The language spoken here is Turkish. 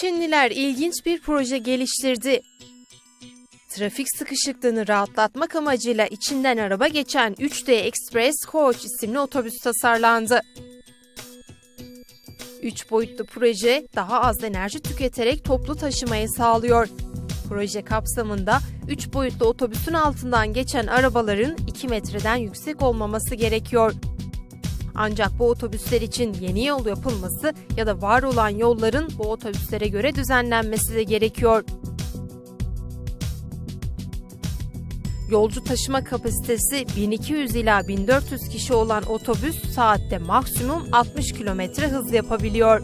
Artvinliler ilginç bir proje geliştirdi. Trafik sıkışıklığını rahatlatmak amacıyla içinden araba geçen 3D Express Coach isimli otobüs tasarlandı. 3 boyutlu proje daha az enerji tüketerek toplu taşımayı sağlıyor. Proje kapsamında 3 boyutlu otobüsün altından geçen arabaların 2 metreden yüksek olmaması gerekiyor. Ancak bu otobüsler için yeni yol yapılması ya da var olan yolların bu otobüslere göre düzenlenmesi de gerekiyor. Yolcu taşıma kapasitesi 1200 ila 1400 kişi olan otobüs saatte maksimum 60 km hız yapabiliyor.